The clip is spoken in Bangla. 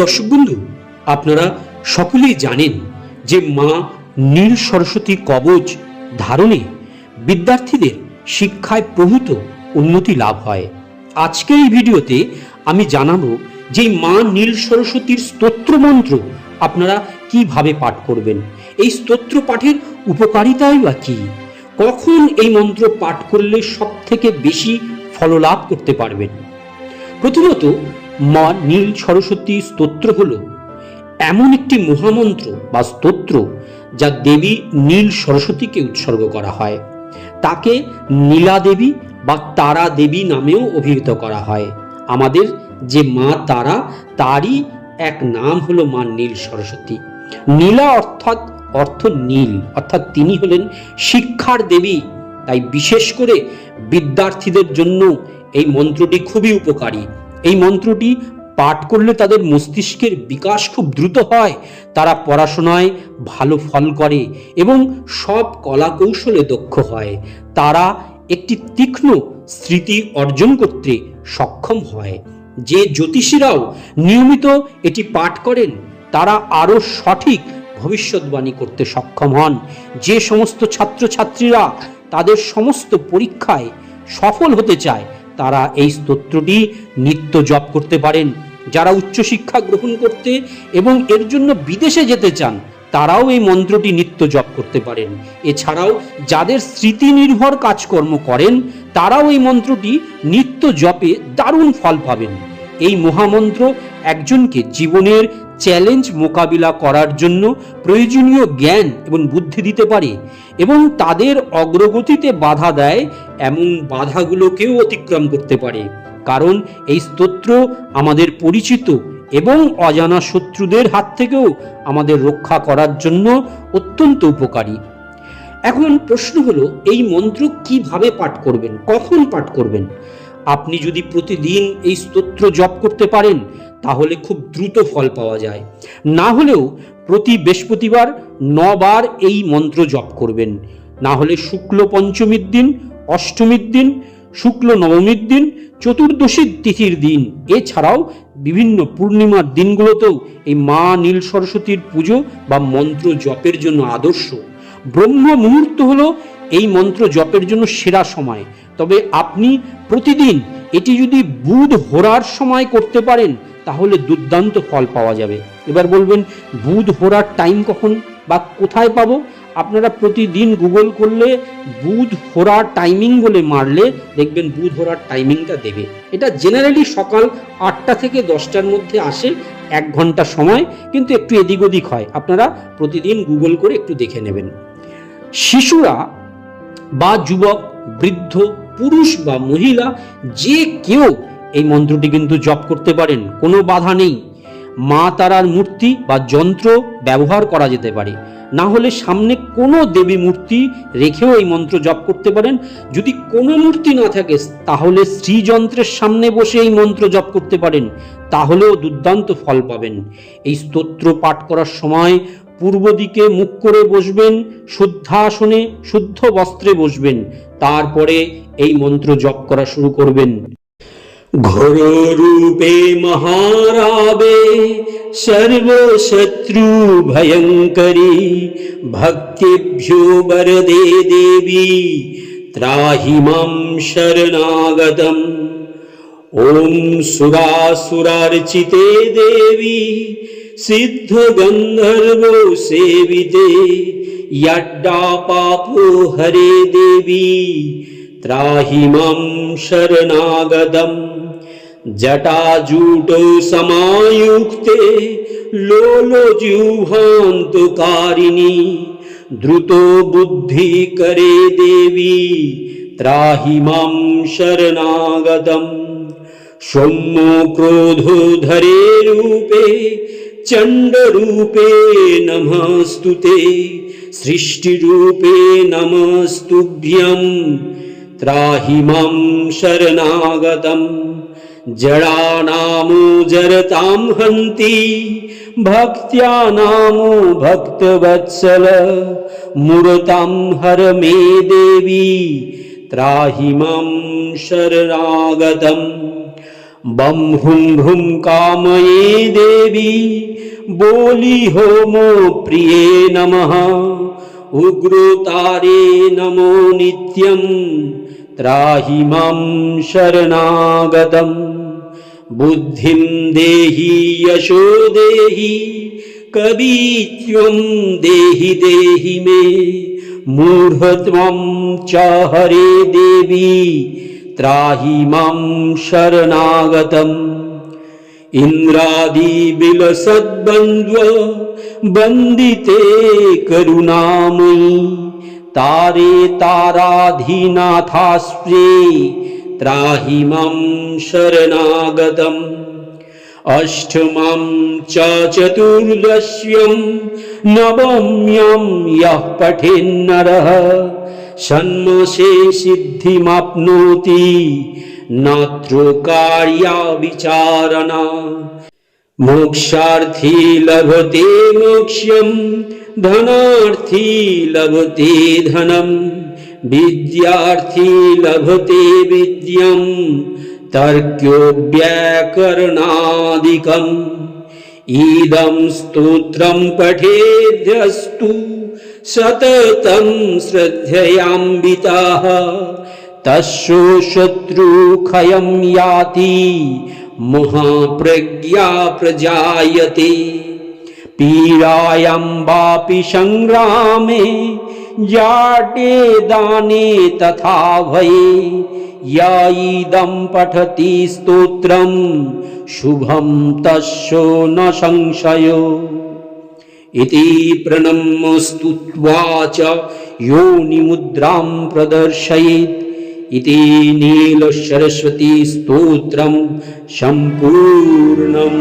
দর্শক বন্ধু, আপনারা সকলেই জানেন যে মা নীল সরস্বতী কবচ ধারণে বিদ্যার্থীদের শিক্ষায় প্রভূত উন্নতি লাভ হয়। আজকের এই ভিডিওতে আমি জানাব যে মা নীল সরস্বতীর স্তোত্র মন্ত্র আপনারা কীভাবে পাঠ করবেন? এই স্তোত্র পাঠের উপকারিতাই বা কি? কখন এই মন্ত্র পাঠ করলে সব থেকে বেশি ফললাভ করতে পারবেন? প্রথমত, মা নীল সরস্বতী স্তোত্র হল এমন একটি মহামন্ত্র বা স্তোত্র যা দেবী নীল সরস্বতীকে উৎসর্গ করা হয়। তাকে নীলা দেবী বা তারা দেবী নামেও অভিহিত করা হয়। আমাদের যে মা তারা, তারই এক নাম হলো মা নীল সরস্বতী। নীলা অর্থাৎ অর্থ নীল, অর্থাৎ তিনি হলেন শিক্ষার দেবী তাই বিশেষ করে বিদ্যার্থীদের জন্য এই মন্ত্রটি খুবই উপকারী। এই মন্ত্রটি পাঠ করলে তাদের মস্তিষ্কের বিকাশ খুব দ্রুত হয়, তারা পড়াশোনায় ভালো ফল করে এবং সব কলা কৌশলে দক্ষ হয়। তারা একটি তীক্ষ্ণ স্মৃতি অর্জন করতে সক্ষম হয়। যে জ্যোতিষীরাও নিয়মিত এটি পাঠ করেন, তারা আরও সঠিক ভবিষ্যৎবাণী করতে সক্ষম হন। যে সমস্ত ছাত্রছাত্রীরা তাদের সমস্ত পরীক্ষায় সফল হতে চায়, তারা এই স্তোত্রটি নিত্য জপ করতে পারেন। যারা উচ্চশিক্ষা গ্রহণ করতে এবং এর জন্য বিদেশে যেতে চান, তারাও এই মন্ত্রটি নিত্য জপ করতে পারেন। এছাড়াও যাদের স্মৃতি নির্ভর কাজকর্ম করেন, তারাও এই মন্ত্রটি নিত্য জপে দারুণ ফল পাবেন। এই মহামন্ত্র একজনকে জীবনের চ্যালেঞ্জ মোকাবিলা করার জন্য প্রয়োজনীয় জ্ঞান এবং বুদ্ধি দিতে পারে এবং তাদের অগ্রগতিতে বাধা দেয় এমন বাধাগুলোকেও অতিক্রম করতে পারে। কারণ এই স্তোত্র আমাদের পরিচিত এবং অজানা শত্রুদের হাত থেকেও আমাদের রক্ষা করার জন্য অত্যন্ত উপকারী। এখন প্রশ্ন হলো, এই মন্ত্র কীভাবে পাঠ করবেন? কখন পাঠ করবেন? আপনি যদি প্রতিদিন এই স্তোত্র জপ করতে পারেন তাহলে খুব দ্রুত ফল পাওয়া যায়। না হলেও প্রতি বৃহস্পতিবার নবার এই মন্ত্র জপ করবেন। না হলে শুক্ল পঞ্চমীর দিন, অষ্টমীর দিন, শুক্ল নবমীর দিন, চতুর্দশীর তিথির দিন। এছাড়াও বিভিন্ন পূর্ণিমার দিনগুলোতেও এই মা নীল সরস্বতীর পুজো বা মন্ত্র জপের জন্য আদর্শ। ব্রহ্ম মুহূর্ত হলো এই মন্ত্র জপের জন্য সেরা সময়। তবে আপনি প্রতিদিন এটি যদি বুধ হোরার সময় করতে পারেন তাহলে দুর্দান্ত ফল পাওয়া যাবে। এবার বলবেন বুধ হোরার টাইম কখন বা কোথায় পাবো? আপনারা প্রতিদিন গুগল করলে বুধ হোরার টাইমিং বলে মারলে দেখবেন বুধ হোরার টাইমিংটা দেবে। এটা জেনারেলি সকাল আটটা থেকে দশটার মধ্যে আসে, এক ঘণ্টা সময়, কিন্তু একটু এদিক ওদিক হয়। আপনারা প্রতিদিন গুগল করে একটু দেখে নেবেন। শিশুরা বা যুবক, বৃদ্ধ, পুরুষ বা মহিলা, যে কেউ এই মন্ত্রটি কিন্তু জপ করতে পারেন, কোনো বাধা নেই। মা তারার মূর্তি বা যন্ত্র ব্যবহার করা যেতে পারে। না হলে সামনে কোনো দেবী মূর্তি রেখেও এই মন্ত্র জপ করতে পারেন। যদি কোনো মূর্তি না থাকে, তাহলে শ্রীযন্ত্রের সামনে বসে এই মন্ত্র জপ করতে পারেন। তাহলেও দুর্দান্ত ফল পাবেন। এই স্তোত্র পাঠ করার সময় পূর্ব দিকে মুখ করে বসবেন, শুদ্ধাসনে, শুদ্ধ বস্ত্রে বসবেন। তারপরে এই মন্ত্র জপ করা শুরু করবেন। घोरो रूपे महारावे सर्वशत्रु भयंकरी भक्तिभ्यो वरदे देवी, त्राही मम शरणागतम्। ॐ सुरासुरार्चिते देवी, सिद्धगन्धर्वो सेविते यड्डापापो हरे देवी, त्राही मम शरणागतम। जटाजूटो समायुक्ते लोलोजिह्वान्तकारिणी द्रुतो बुद्धिकरे देवी, त्राहि माँ शरणागतम्। सौम्यो क्रोधोधरे रूपे, चण्डरूपे नमस्तु ते, सृष्टिरूपे नमस्तुभ्यं त्राहि माँ शरणागतम्। जडानामो जरतां हन्ति भक्त्या नामो भक्तवत्सल, मुरतां हर मे देवी त्राहि माँ शरणागतम्। बम हुम भुम कामये देवी, बोली होमो प्रिये नमः उग्रोतारे नमो नित्यं त्राहि माँ शरणागतम्। बुद्धिं देहि यशो देहि, कवित्वं देहि देहि मे। मूढत्वं च हरे देवी, त्राहि माँ शरणागतम्। इन्द्रादिबिलसद्बन्द्व वन्दिते करुणामयि। तारे ताराधीनाथास्प्रे त्राहि मां शरणागतम्। अष्टमं च चतुर्दश्यं नवम्यं यः पठेन्नरः। षण्मसे सिद्धिमाप्नोति नात्र कार्या विचारणा मोक्षार्थी लभते मोक्ष्यं धनार्थी लभते धनम विद्यार्थी लभते विद्यं तर्क्यो व्याकरणादिकम् इदं स्तोत्रं पठेद्यस्तु, सततं श्रद्धयान्विताः। तस्यो शत्रुक्षयं याति, महाप्रज्ञा प्रजायते। पीडायां वापि सङ्ग्रामे जाटे दाने तथा भये। य इदं पठति स्तोत्रं शुभं तस्यो न संशयो। इति प्रणमस्तुत्वा च योनिमुद्रां प्रदर्शयेत्। इति नीलसरस्वती स्तोत्रं सम्पूर्णम्